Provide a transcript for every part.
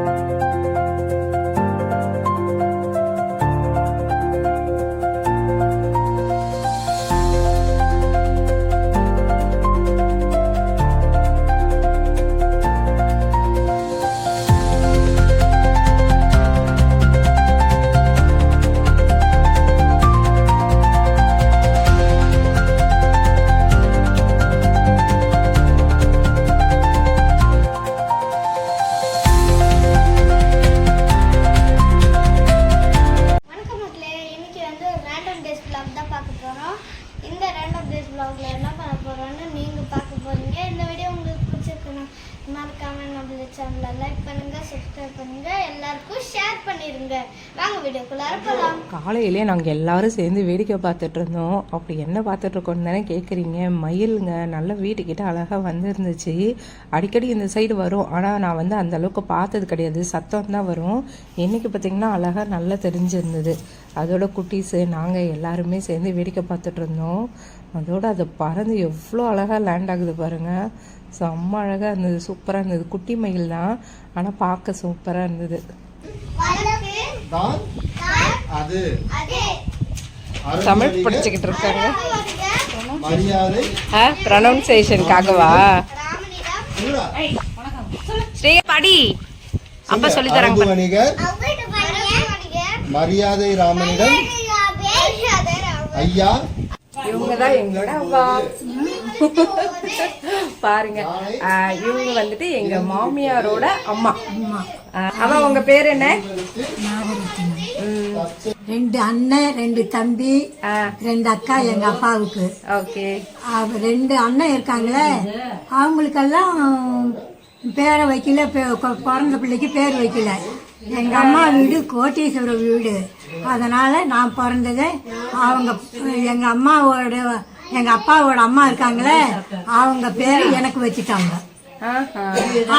Música பண்ணிருங்க. வாங்க வீடியோக்குள்ளார போகலாம் காலையிலே நாங்கள் எல்லாரும் சேர்ந்து வேடிக்கை பார்த்துட்டு இருந்தோம். அப்படி என்ன பார்த்துட்டு இருக்கோம்னு தானே கேட்குறீங்க மயிலுங்க நல்ல வீட்டுக்கிட்ட அழகாக வந்துருந்துச்சு. அடிக்கடி இந்த சைடு வரும். ஆனால் நான் வந்து அந்த அளவுக்கு பார்த்தது கிடையாது. சத்தம் தான் வரும். என்னைக்கு பார்த்தீங்கன்னா அழகாக நல்லா தெரிஞ்சிருந்தது. அதோட குட்டீஸு நாங்கள் எல்லாருமே சேர்ந்து வேடிக்கை பார்த்துட்டு இருந்தோம். அதோட அது பறந்து எவ்வளோ அழகாக லேண்ட் ஆகுது பாருங்கள் செம்ம அழகாக இருந்தது. சூப்பராக இருந்தது. குட்டி மயில் தான். ஆனால் பார்க்க சூப்பராக இருந்தது. தான் அது. தமிழ் படிச்சுக்கிட்டு இருக்காங்க. மரியாதை. ப்ரொனவுன்சியேஷனுக்காகவா. ஸ்ரீ படி. அப்பா சொல்லி தராங்க மரியாதை ராமனிடம். ஐயா. இவங்க தான் எங்களோட பாருங்க. இவங்க வந்துட்டு எங்க மாமியாரோட அம்மா. அவ உங்க பேர் என்ன? ரெண்டு அண்ணன் ரெண்டு தம்பி. ரெண்டு அக்கா எங்க அப்பாவுக்கு. ஓகே. அவ ரெண்டு அண்ணன் இருக்காங்களே அவங்களுக்கெல்லாம் பேரை வைக்கல பிறந்த பிள்ளைக்கு பேர் வைக்கல. எங்க அம்மா வீடு கோட்டீஸ்வர வீடு. அதனால நான் பிறந்தது அவங்க எங்க அம்மாவோட எங்க அப்பாவோட அம்மா இருக்காங்களே அவங்க பேரை எனக்கு வச்சுட்டாங்க.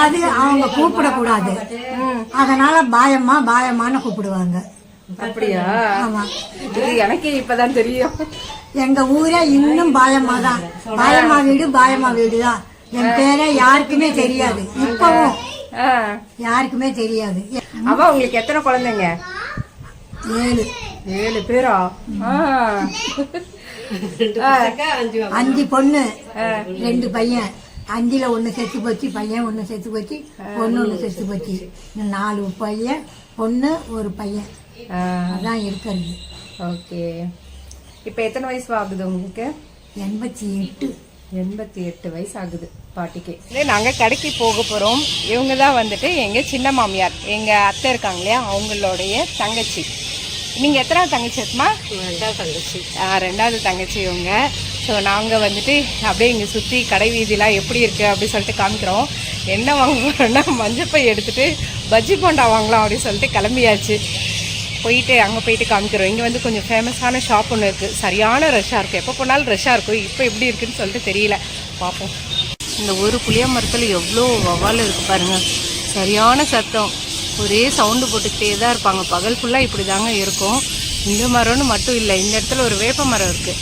அது அவங்க கூப்பிடக்கூடாது. அதனால பாயம்மா பாயம்மான்னு கூப்பிடுவாங்க. அப்படியா? ஆமா. இது எனக்கே இப்பதான் தெரியும். எங்க ஊரே இன்னும் பாயம்மா தான். பாயம்மா வீடு பாயம்மா வீடு தான் என் பேரே யாருக்குமே தெரியாது. இப்பவும். யாருக்குமே தெரியாது. அவ உங்களுக்கு எத்தனை குழந்தைங்க? ஏழு. ஏழு பேரா. அஞ்சு பொண்ணு. ரெண்டு பையன். அஞ்சுல ஒண்ணு செத்து போச்சு பையன் ஒண்ணு செத்து போச்சு பொண்ணு ஒண்ணு செத்து போச்சு. நாலு பையன் பொண்ணு ஒரு பையன். ஆ. அதான் இருக்கிறது. ஓகே. இப்போ எத்தனை வயசு ஆகுது உங்களுக்கு? எண்பத்தி எட்டு எண்பத்தி எட்டு வயசு ஆகுது பாட்டிக்கு. நாங்கள் கடைக்கு போக போகிறோம் இவங்க தான் வந்துட்டு எங்கள் சின்ன மாமியார் எங்கள் அத்தை இருக்காங்க இல்லையா அவங்களுடைய தங்கச்சி. நீங்கள் எத்தனாவது தங்கச்சி இருக்குமா ரெண்டாவது தங்கச்சி. ஆ ரெண்டாவது தங்கச்சி இவங்க. ஸோ நாங்கள் வந்துட்டு அப்படியே இங்கே சுற்றி கடை வீதிலாம் எப்படி இருக்குது அப்படின்னு சொல்லிட்டு காமிக்கிறோம். என்ன வாங்க போகிறோன்னா மஞ்சப்பை எடுத்துட்டு பஜ்ஜி போண்டா வாங்கலாம் அப்படின்னு சொல்லிட்டு கிளம்பியாச்சு. போயிட்டு அங்கே போயிட்டு காமிக்கிறோம். இங்கே வந்து கொஞ்சம் ஃபேமஸான ஷாப் ஒன்று இருக்குது சரியான ரஷ்ஷாக இருக்கும் எப்போ போனாலும் ரஷ்ஷாக இருக்கும். இப்போ எப்படி இருக்குன்னு சொல்லிட்டு தெரியல. பார்ப்போம் இந்த ஒரு புளிய மரத்தில் எவ்வளோ வவ்வால் இருக்குது பாருங்க. சரியான சத்தம். ஒரே சவுண்டு போட்டுக்கிட்டே தான் இருப்பாங்க. பகல் ஃபுல்லாக இப்படி தாங்க இருக்கும். இந்த மரம்னு மட்டும் இல்லை இந்த இடத்துல ஒரு வேப்ப மரம் இருக்குது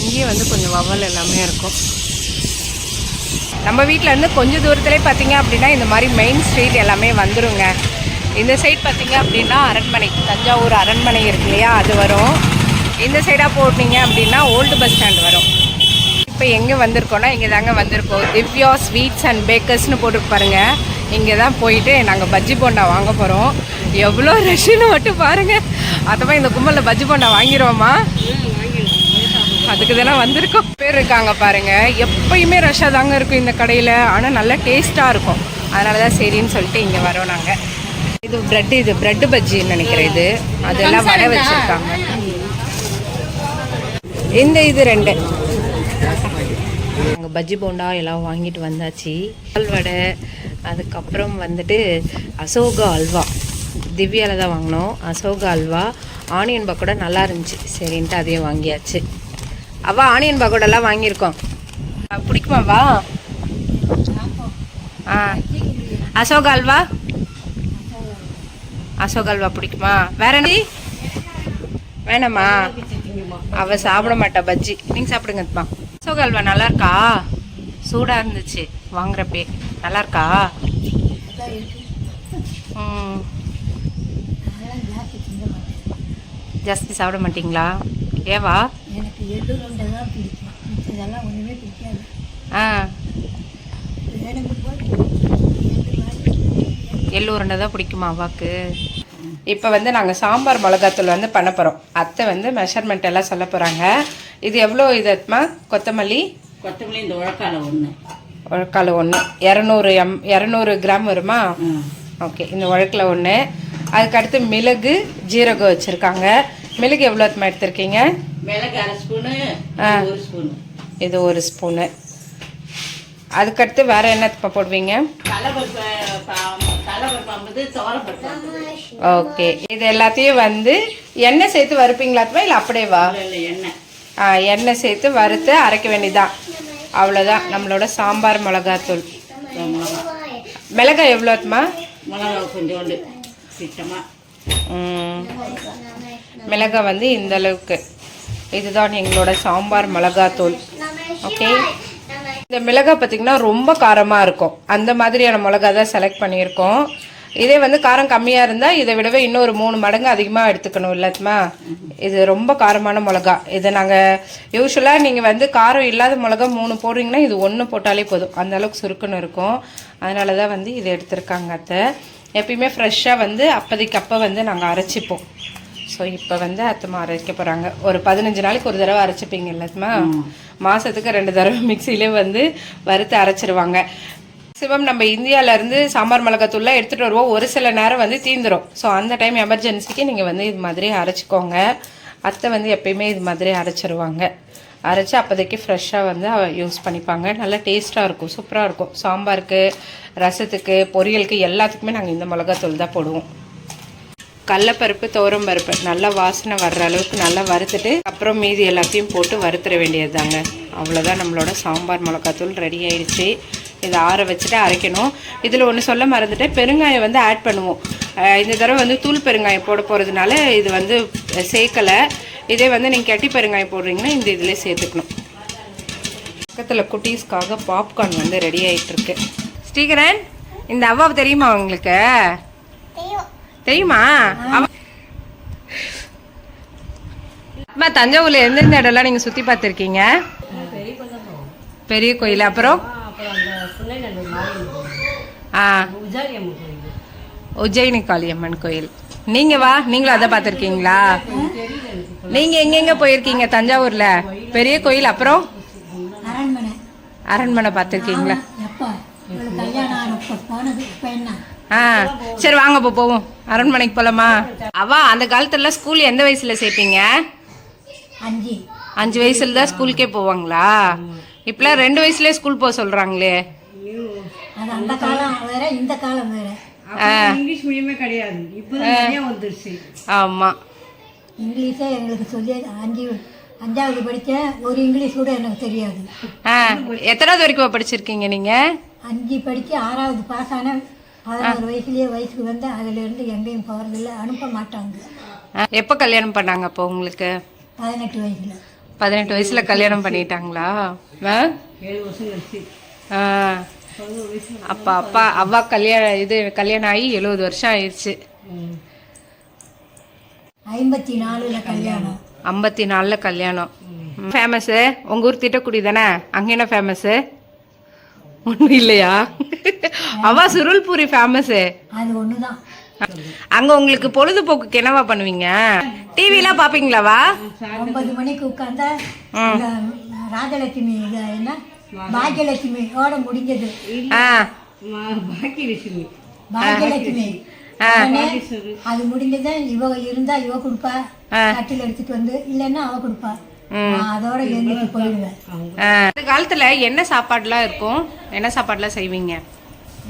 இங்கேயே வந்து கொஞ்சம் வவல் எல்லாமே இருக்கும். நம்ம வீட்டிலேருந்து கொஞ்சம் தூரத்துலேயே பார்த்தீங்க அப்படின்னா இந்த மாதிரி மெயின் ஸ்ட்ரீட் எல்லாமே வந்துருங்க. இந்த சைட் பார்த்தீங்க அப்படின்னா அரண்மனை தஞ்சாவூர் அரண்மனை இருக்கு இல்லையா? அது வரும். இந்த சைடாக போட்டிங்க அப்படின்னா ஓல்டு பஸ் ஸ்டாண்ட் வரும். இப்போ எங்கே வந்திருக்கோன்னா இங்கே தாங்க வந்திருக்கோம் திவ்யா ஸ்வீட்ஸ் அண்ட் பேக்கர்ஸ்னு போட்டு பாருங்கள் இங்கே தான் போயிட்டு நாங்கள் பஜ்ஜி போண்டா வாங்க போகிறோம் எவ்வளோ ரஷ்ஷுன்னு மட்டும் பாருங்கள் அதமாக இந்த கும்பலில் பஜ்ஜி போண்டா வாங்கிடுவோமா அதுக்கு தானே வந்திருக்கோம். பேர் இருக்காங்க பாருங்க. எப்பயுமே ரஷ்ஷாக தாங்க இருக்கும் இந்த கடையில். ஆனால் நல்லா டேஸ்ட்டாக இருக்கும். அதனால தான் சரின்னு சொல்லிட்டு இங்கே வரோம் நாங்கள் இது பிரெட் இது பிரெட் பஜ்ஜின்னு நினைக்கிறேன் இது. அதெல்லாம் வடை வச்சுருக்காங்க. இந்த இது ரெண்டு. நாங்கள் பஜ்ஜி போண்டா எல்லாம் வாங்கிட்டு வந்தாச்சு. வடை அதுக்கப்புறம் வந்துட்டு அசோகா அல்வா. திவ்யாவில் தான் வாங்கினோம். அசோகா அல்வா. ஆனியன் பக்கோடா நல்லா இருந்துச்சு. சரின்ட்டு அதையும் வாங்கியாச்சு. அவா ஆனியன் பக்கோடெல்லாம் வாங்கியிருக்கோம். பிடிக்குமாவா ஆ. அசோகா அல்வா? அசோகா அல்வா பிடிக்குமா? வேற என்ன? வேணாமா அவ சாப்பிட மாட்டா பஜ்ஜி. நீங்க சாப்பிடுங்கப்பா அசோகா அல்வா நல்லா இருக்கா? சூடா இருந்துச்சு. வாங்குறப்பே நல்லா இருக்கா ஜாஸ்தி சாப்பிட மாட்டீங்களா? ஏவா? எனக்கு எள்ளு உருண்டை தான் பிடிக்கும். மிச்சதெல்லாம் ஒன்றுமே பிடிக்காது. ஆ. எள்ளு உருண்டை தான் பிடிக்குமா அவாக்கு? இப்போ வந்து நாங்கள் சாம்பார் மிளகாத்தூள் வந்து பண்ண போகிறோம் அத்தை வந்து மெஷர்மெண்ட் எல்லாம் சொல்ல போகிறாங்க இது எவ்வளோ இது அத்மா கொத்தமல்லி? கொத்தமல்லி இந்த உழக்கால ஒன்று உழக்கால் ஒன்று இரநூறு எம் இரநூறு கிராம் வருமா? ஓகே இந்த உழக்கில் ஒன்று அதுக்கடுத்து மிளகு ஜீரகம் வச்சுருக்காங்க. மிளகு எவ்வளோ அத்மா எடுத்திருக்கீங்க? மிளகு அரை ஸ்பூனு ஒரு ஸ்பூனு. இது ஒரு ஸ்பூனு. அதுக்கடுத்து வேறு என்ன போடுவீங்க. ஓகே இது எல்லாத்தையும் வந்து எண்ணெய் சேர்த்து வறுப்பீங்களா இல்லை அப்படியே வா ஆ, எண்ணெய் சேர்த்து வறுத்து அரைக்க வேண்டியதான் அவ்வளோதான் நம்மளோட சாம்பார் மிளகாத்தூள். மிளகாய் எவ்வளோ அத்மா மிளகா கொஞ்சோண்டு. மிளகாய் வந்து இந்த அளவுக்கு. இதுதான் எங்களோட சாம்பார் மிளகாத்தூள். ஓகே? இந்த மிளகாய் பார்த்திங்கன்னா ரொம்ப காரமாக இருக்கும். அந்த மாதிரியான மிளகா தான் செலக்ட் பண்ணியிருக்கோம். இதே வந்து காரம் கம்மியாக இருந்தால் இதை விடவே இன்னொரு மூணு மடங்கு அதிகமாக எடுத்துக்கணும் இல்லத்துமா இது ரொம்ப காரமான மிளகா. இதை நாங்கள் யூஸ்வலாக நீங்கள் வந்து காரம் இல்லாத மிளகா மூணு போடுறீங்கன்னா இது ஒன்று போட்டாலே போதும். அந்த அளவுக்கு சுருக்குன்னு இருக்கும். அதனால தான் வந்து இதை எடுத்திருக்காங்க அத்தை. எப்பயுமே ஃப்ரெஷ்ஷாக வந்து அப்போதைக்கு அப்போ வந்து நாங்கள் அரைச்சிப்போம். ஸோ இப்போ வந்து அத்தம்மா அரைக்க போகிறாங்க ஒரு பதினஞ்சு நாளைக்கு ஒரு தடவை அரைச்சிப்பீங்க இல்லத்துமா மாதத்துக்கு ரெண்டு தடவை மிக்சியிலே வந்து வறுத்து அரைச்சிருவாங்க. மேக்ஸிமம் நம்ம இந்தியாவிலேருந்து சாம்பார் மிளகாத்தூள்லாம் எடுத்துகிட்டு வருவோம். ஒரு சில நேரம் வந்து தீந்துடும் ஸோ அந்த டைம் எமர்ஜென்சிக்கு நீங்கள் வந்து இது மாதிரி அரைச்சிக்கோங்க. அத்தை வந்து எப்பயுமே இது மாதிரி அரைச்சிருவாங்க. அரைச்சி அப்போதைக்கு ஃப்ரெஷ்ஷாக வந்து யூஸ் பண்ணிப்பாங்க. நல்லா டேஸ்ட்டாக இருக்கும். சூப்பராக இருக்கும். சாம்பாருக்கு ரசத்துக்கு பொரியலுக்கு எல்லாத்துக்குமே நாங்கள் இந்த மிளகாத்தூள் தான் போடுவோம். கடலப்பருப்பு துவரம் பருப்பு நல்லா வாசனை வர்ற அளவுக்கு நல்லா வறுத்துட்டு அப்புறம் மீதி எல்லாத்தையும் போட்டு வறுத்துற வேண்டியது தாங்க அவ்வளோதான் நம்மளோட சாம்பார் மிளகாத்தூள் ரெடி ஆயிடுச்சு. இதை ஆற வச்சுட்டு அரைக்கணும். இதில் ஒன்று சொல்ல மறந்துட்டேன். பெருங்காயம் வந்து ஆட் பண்ணுவோம். இந்த தடவை வந்து தூள் பெருங்காயம் போட போகிறதுனால இது வந்து சேர்க்கலை. இதே வந்து நீங்கள் கட்டி பெருங்காயம் போடுறீங்கன்னா இந்த இதில் சேர்த்துக்கணும். பக்கத்தில் குட்டீஸ்க்காக பாப்கார்ன் வந்து ரெடி ஆயிட்டு இருக்கு ஸ்ரீகரன் இந்த அவ்வாவை தெரியுமா உங்களுக்கு? தெரியுமா. அம்மா தஞ்சாவூர்ல எந்தெந்த இடம்லாம் நீங்க சுத்தி பார்த்துருக்கீங்க? பெரிய கோயில். அப்புறம்? ஆ. உஜ்ஜயினி காளியம்மன் கோயில் நீங்க வா நீங்களும் அதை பார்த்துருக்கீங்களா? நீங்க எங்கெங்க போயிருக்கீங்க தஞ்சாவூர்ல? பெரிய கோயில் அப்புறம்? அரண்மனை. அரண்மனை பார்த்துருக்கீங்களா? ஆ சரி வாங்க இப்போ போவோம். அரண்மனைக்கு போலாமா? அவ அந்த காலத்துல ஸ்கூல் எந்த வயசுல சேர்ப்பீங்க? அஞ்சு. அஞ்சு வயசுல தான் ஸ்கூலுக்கே போவாங்களா? இப்பெல்லாம் ரெண்டு வயசுலயே ஸ்கூல் போக சொல்றாங்களே. அந்த காலம் வேற இந்த காலம் வேற. இங்கிலீஷ் மீடியமே கிடையாது. இப்போ நிறைய வந்துருச்சு. ஆமா. இங்கிலீஷே எங்களுக்கு சொல்லி அஞ்சு அஞ்சாவது படித்தேன் ஒரு இங்கிலீஷ் கூட எனக்கு தெரியாது. ஆ. எத்தனாவது வரைக்கும் படிச்சிருக்கீங்க நீங்க? அஞ்சு படித்து ஆறாவது பாஸ் ஆன பதினோரு வயசுலேயே வயசுக்கு வந்து அதிலிருந்து எங்கேயும் போகிறதில்ல அனுப்ப மாட்டாங்க. எப்போ கல்யாணம் பண்ணாங்க அப்போ உங்களுக்கு? பதினெட்டு வயசில். பதினெட்டு வயசுல கல்யாணம் பண்ணிட்டாங்களா? ஏழு வருஷம் கழிச்சு. ஆ. அப்பா அப்பா அவ்வா கல்யாணம் இது கல்யாணம் ஆகி எழுபது வருஷம் ஆயிடுச்சு. ஐம்பத்தி நாலில் கல்யாணம். ஐம்பத்தி நாலில் கல்யாணம் ஃபேமஸு உங்கள் ஊர் திட்டக்குடி தானே? அங்கே என்ன ஃபேமஸு ஒன்றும் இல்லையா? அவா சுருள்பூரி ஃபேமஸு அது ஒன்று தான் அங்கே உங்களுக்கு பொழுதுபோக்குக்கு என்னவா பண்ணுவீங்க? டிவிலாம் பார்ப்பீங்களாவா ஒன்பது மணிக்கு உட்காந்தா ராஜலட்சுமி என்ன? பாக்கியலட்சுமியோட முடிஞ்சது. பாக்கியலட்சுமி. பாக்கியலட்சுமி. அது முடிஞ்சது இவ இருந்தா இவ கொடுப்பா. கட்டில் எடுத்துட்டு வந்து இல்லைன்னா அவ கொடுப்பா. அதோட போயிடுவேன். அந்த காலத்தில் என்ன சாப்பாடுலாம் இருக்கும்? என்ன சாப்பாடுலாம் செய்வீங்க?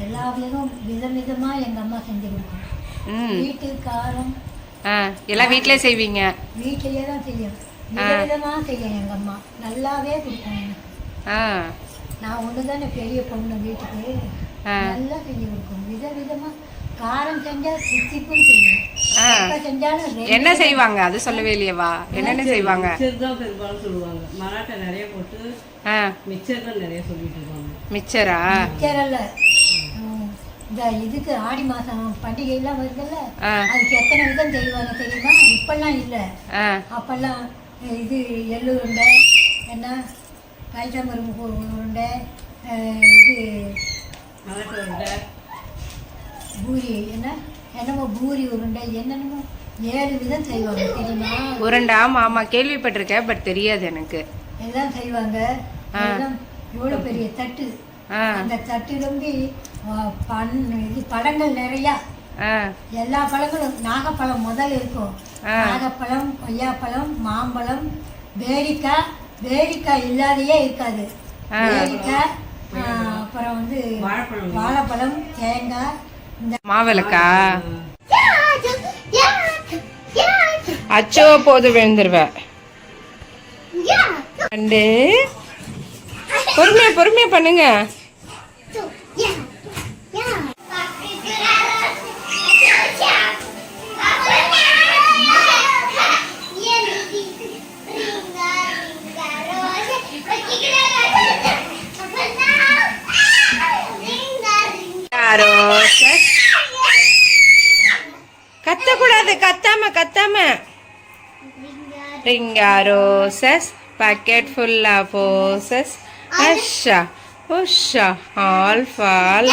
எல்லா விதமும் விதம் விதமா எங்க அம்மா செஞ்சு கொடுக்கும் ம். வீட்டு காரம். எல்லாம் வீட்டிலே செய்வீங்க? வீட்டிலேயே தான் செய்யும். விதவிதமா செய்யும் எங்க அம்மா. நல்லாவே கொடுக்கும் எனக்கு. நான் ஒன்று தானே பெரிய பொண்ணு வீட்டுக்கு? நல்லா செஞ்சு கொடுக்கும் விதவிதமா காரம் செஞ்சா சித்திப்பும் செய்யும். என்ன செய்வாங்க? அது சொல்லவே இல்லையவா? என்னென்ன செய்வாங்க? மிச்சர் தான் பெரும்பாலும் சொல்லுவாங்க. மராட்டை நிறைய போட்டு தான் நிறைய சொல்லிட்டு இருக்காங்க அல்ல. இந்த இதுக்கு ஆடி மாதம் பண்டிகைலாம் வருதுல்ல. அதுக்கு எத்தனை விதம் செய்வாங்க தெரியுமா? இப்பெல்லாம் இல்லை. அப்பெல்லாம் இது எள்ளு உருண்டை என்ன? கைத்தம்பரும்பு உருண்டை இது பூரி என்ன என்னமோ பூரி உருண்டை என்னென்னமோ ஏழு விதம் செய்வாங்க தெரியுமா உருண்டை ஆமா ஆமா கேள்விப்பட்டிருக்கேன் பட் தெரியாது எனக்கு. எல்லாம் செய்வாங்க இவ்வளோ பெரிய தட்டு அந்த தட்டு ரொம்ப பண் இது பழங்கள் நிறையா எல்லா பழங்களும் நாகப்பழம் முதல் இருக்கும். நாகப்பழம் கொய்யாப்பழம் மாம்பழம் பேரிக்காய் பேரிக்காய் இல்லாதையே இருக்காது. ஆ, அப்புறம் வந்து வாழைப்பழம். தேங்காய் இந்த மாவிளக்கா? அச்சோ போது விழுந்துருவேன் பொறுமையா பொறுமையா பண்ணுங்க. யாரோ கத்தக்கூடாது கத்தாம கத்தாம. Ring a roses packet full of roses Asha Usha all fall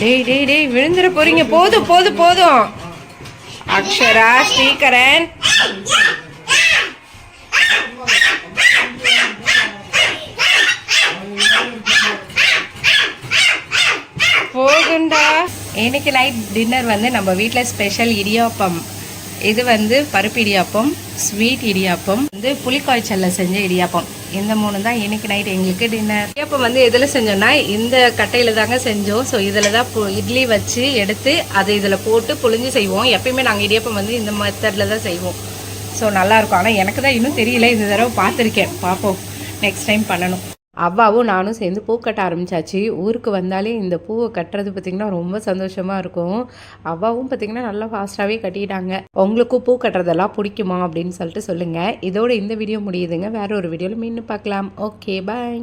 டேய் டேய் டேய் விழுந்துட போறீங்க. போதும் போதும் போதும். அக்ஷரா ஸ்ரீகரன். இன்றைக்கி நைட் டின்னர் வந்து நம்ம வீட்டில் ஸ்பெஷல் இடியாப்பம். இது வந்து பருப்பு இடியாப்பம் ஸ்வீட் இடியாப்பம் வந்து புளிக்காய்ச்சலில் செஞ்ச இடியாப்பம். இந்த மூணு தான் இன்னைக்கு நைட் எங்களுக்கு டின்னர் இடியாப்பம் வந்து எதில் செஞ்சோன்னா இந்த கட்டையில் தாங்க செஞ்சோம். ஸோ இதில் தான் பு- இட்லி வச்சு எடுத்து அதை இதில் போட்டு புழிஞ்சு செய்வோம். எப்பயுமே நாங்கள் இடியாப்பம் வந்து இந்த மெத்தடில் தான் செய்வோம். ஸோ நல்லாயிருக்கும் ஆனால் எனக்கு தான் இன்னும் தெரியல. இந்த தடவை பார்த்துருக்கேன். பார்ப்போம். நெக்ஸ்ட் டைம் பண்ணணும். அவ்வாவும் நானும் சேர்ந்து பூ கட்ட ஆரம்பிச்சாச்சு. ஊருக்கு வந்தாலே இந்த பூவை கட்டுறது பார்த்திங்கன்னா ரொம்ப சந்தோஷமாக இருக்கும். அவ்வாவும் பார்த்திங்கன்னா நல்லா ஃபாஸ்ட்டாகவே கட்டிட்டாங்க. உங்களுக்கும் பூ கட்டுறதெல்லாம் பிடிக்குமா அப்படின்னு சொல்லிட்டு சொல்லுங்கள் இதோட இந்த வீடியோ முடியுதுங்க. வேற ஒரு வீடியோவில் மீண்டும் பார்க்கலாம். Okay bye